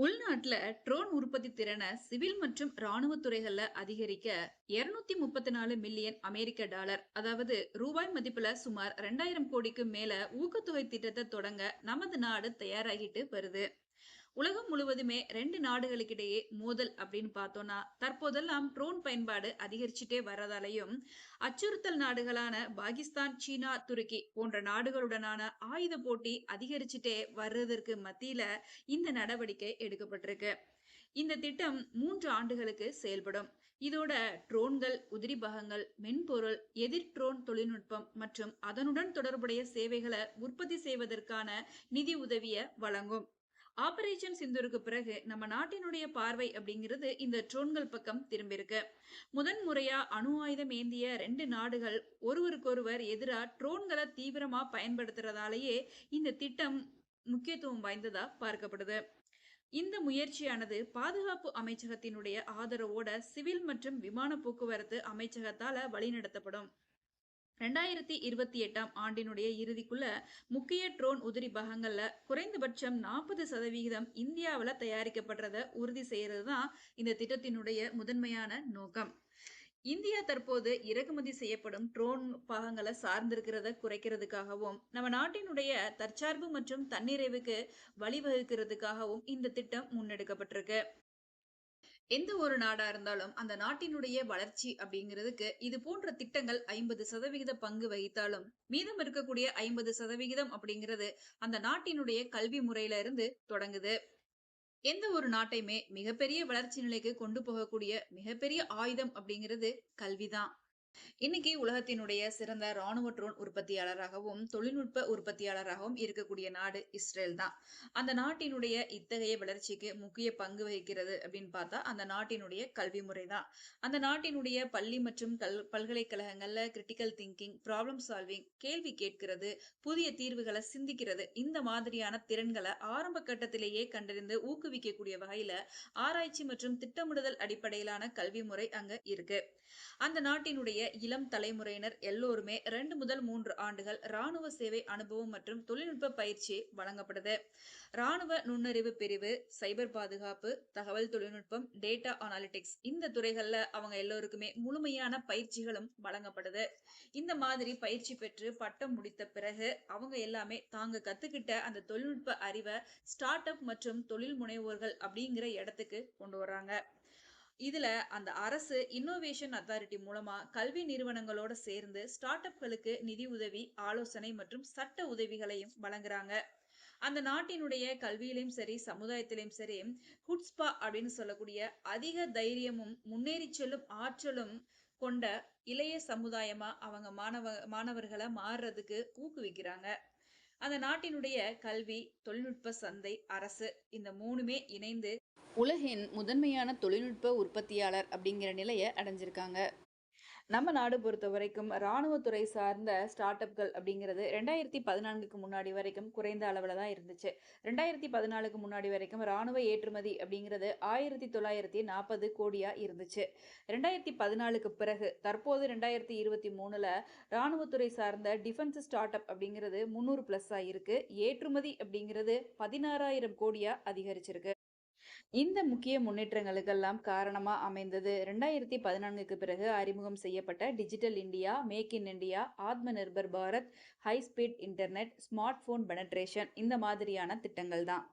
உள்நாட்டுல drone உற்பத்தி திறனை civil மற்றும் ராணுவ துறைகள்ல அதிகரிக்க 234 முப்பத்தி நாலு மில்லியன் அமெரிக்க டாலர் அதாவது ரூபாய் மதிப்புல சுமார் ரெண்டாயிரம் கோடிக்கு மேல ஊக்கத்தொகை திட்டத்தை தொடங்க நமது நாடு தயாராகிட்டு வருது. உலகம் முழுவதுமே ரெண்டு நாடுகளுக்கிடையே மோதல் அப்படின்னு பார்த்தோம்னா தற்போதெல்லாம் ட்ரோன் பயன்பாடு அதிகரிச்சுட்டே வர்றதாலையும் அச்சுறுத்தல் நாடுகளான பாகிஸ்தான் சீனா துருக்கி போன்ற நாடுகளுடனான ஆயுத போட்டி அதிகரிச்சுட்டே வர்றதற்கு மத்தியில இந்த நடவடிக்கை எடுக்கப்பட்டிருக்கு. இந்த திட்டம் மூன்று ஆண்டுகளுக்கு செயல்படும். இதோட ட்ரோன்கள் உதிரி பாகங்கள் மென்பொருள் எதிர் ட்ரோன் தொழில்நுட்பம் மற்றும் அதனுடன் தொடர்புடைய சேவைகளை உற்பத்தி செய்வதற்கான நிதி உதவியை வழங்கும். ஆபரேஷன் சிந்தூருக்கு பிறகு நம்ம நாட்டினுடைய பார்வை அப்படிங்கிறது இந்த ட்ரோன்கள் பக்கம் திரும்பியிருக்கு. முதன் முறையா அணு ஆயுதம் ஏந்திய ரெண்டு நாடுகள் ஒருவருக்கொருவர் எதிரா ட்ரோன்களை தீவிரமா பயன்படுத்துறதாலேயே இந்த திட்டம் முக்கியத்துவம் வாய்ந்ததா பார்க்கப்படுது. இந்த முயற்சியானது பாதுகாப்பு அமைச்சகத்தினுடைய ஆதரவோட சிவில் மற்றும் விமான போக்குவரத்து அமைச்சகத்தால வழிநடத்தப்படும். ரெண்டாயிரத்தி இருபத்தி எட்டாம் ஆண்டினுடைய இறுதிக்குள்ள முக்கிய ட்ரோன் உதிரி பாகங்கள்ல குறைந்தபட்சம் நாற்பது சதவிகிதம் இந்தியாவில் தயாரிக்கப்படுறத உறுதி செய்யறது தான் இந்த திட்டத்தினுடைய முதன்மையான நோக்கம். இந்தியா தற்போது இறக்குமதி செய்யப்படும் ட்ரோன் பாகங்களை சார்ந்திருக்கிறத குறைக்கிறதுக்காகவும் நம்ம நாட்டினுடைய தற்சார்பு மற்றும் தன்னிறைவுக்கு வழிவகுக்கிறதுக்காகவும் இந்த திட்டம் முன்னெடுக்கப்பட்டிருக்கு. எந்த ஒரு நாடா இருந்தாலும் அந்த நாட்டினுடைய வளர்ச்சி அப்படிங்கிறதுக்கு இது போன்ற திட்டங்கள் ஐம்பது சதவிகித பங்கு வகித்தாலும் மீதம் இருக்கக்கூடிய ஐம்பது சதவிகிதம் அப்படிங்கிறது அந்த நாட்டினுடைய கல்வி முறையில இருந்து தொடங்குது. எந்த ஒரு நாட்டையுமே மிகப்பெரிய வளர்ச்சி நிலைக்கு கொண்டு போகக்கூடிய மிகப்பெரிய ஆயுதம் அப்படிங்கிறது கல்விதான். இன்னைக்கு உலகத்தினுடைய சிறந்த ராணுவ ட்ரோன் உற்பத்தியாளராகவும் தொழில்நுட்ப உற்பத்தியாளராகவும் இருக்கக்கூடிய நாடு இஸ்ரேல் தான். அந்த நாட்டினுடைய இத்தகைய வளர்ச்சிக்கு முக்கிய பங்கு வகிக்கிறது அப்படின்னு பார்த்தா அந்த நாட்டினுடைய கல்வி முறை தான். அந்த நாட்டினுடைய பள்ளி மற்றும் கல் பல்கலைக்கழகங்கள்ல கிரிட்டிக்கல் திங்கிங் ப்ராப்ளம் சால்விங் கேள்வி கேட்கிறது புதிய தீர்வுகளை சிந்திக்கிறது இந்த மாதிரியான திறன்களை ஆரம்ப கட்டத்திலேயே கண்டறிந்து ஊக்குவிக்கக்கூடிய வகையில ஆராய்ச்சி மற்றும் திட்டமிடுதல் அடிப்படையிலான கல்வி முறை அங்க இருக்கு. அந்த நாட்டினுடைய இளம் தலைமுறையினர் எல்லோருமே ரெண்டு முதல் மூன்று ஆண்டுகள் ராணுவ சேவை அனுபவம் மற்றும் தொழில்நுட்ப பயிற்சி வழங்கப்படுது. ராணுவ நுண்ணறிவு பிரிவு சைபர் பாதுகாப்பு தகவல் தொழில்நுட்பம் டேட்டா அனாலிட்டிக்ஸ் இந்த துறைகளில் அவங்க எல்லோருக்குமே முழுமையான பயிற்சிகளும் வழங்கப்படுது. இந்த மாதிரி பயிற்சி பெற்று பட்டம் முடித்த பிறகு அவங்க எல்லாமே தாங்க கத்துக்கிட்ட அந்த தொழில்நுட்ப அறிவை ஸ்டார்ட் அப் மற்றும் தொழில் முனைவோர்கள் அப்படிங்கிற இடத்துக்கு கொண்டு வர்றாங்க. இதுல அந்த அரசு இன்னோவேஷன் அத்தாரிட்டி மூலமா கல்வி நிறுவனங்களோட சேர்ந்து ஸ்டார்ட் அப்களுக்கு நிதி உதவி ஆலோசனை மற்றும் சட்ட உதவிகளையும் வழங்குறாங்க. அந்த நாட்டினுடைய கல்வியிலையும் சரி சமுதாயத்திலையும் சரி ஹுட்ஸ்பா அப்படின்னு சொல்லக்கூடிய அதிக தைரியமும் முன்னேறி செல்லும் ஆற்றலும் கொண்ட இளைய சமுதாயமா அவங்க மாணவ மாணவர்களை மாறுறதுக்கு ஊக்குவிக்கிறாங்க. அந்த நாட்டினுடைய கல்வி தொழில்நுட்ப சந்தை அரசு இந்த மூணுமே இணைந்து உலகின் முதன்மையான தொழில்நுட்ப உற்பத்தியாளர் அப்படிங்கிற நிலையை அடைஞ்சிருக்காங்க. நம்ம நாடு பொறுத்த வரைக்கும் இராணுவத்துறை சார்ந்த ஸ்டார்ட் அப்கள் அப்படிங்கிறது ரெண்டாயிரத்தி பதினான்குக்கு முன்னாடி வரைக்கும் குறைந்த அளவில் தான் இருந்துச்சு. ரெண்டாயிரத்தி பதினாலுக்கு முன்னாடி வரைக்கும் இராணுவ ஏற்றுமதி அப்படிங்கிறது ஆயிரத்தி தொள்ளாயிரத்தி நாற்பது கோடியாக இருந்துச்சு. ரெண்டாயிரத்தி பதினாலுக்கு பிறகு தற்போது ரெண்டாயிரத்தி இருபத்தி மூணில் இராணுவத்துறை சார்ந்த டிஃபென்ஸ் ஸ்டார்ட் அப் அப்படிங்கிறது முந்நூறு ப்ளஸ்ஸாக இருக்குது ஏற்றுமதி அப்படிங்கிறது பதினாறாயிரம் கோடியாக அதிகரிச்சிருக்கு. இந்த முக்கிய முன்னேற்றங்களுக்கெல்லாம் காரணமாக அமைந்தது. ரெண்டாயிரத்தி பதினான்குக்கு பிறகு அறிமுகம் செய்யப்பட்ட digital India make in India Aatmanirbhar Bharat high speed internet smart phone penetration இந்த மாதிரியான திட்டங்கள் தான்.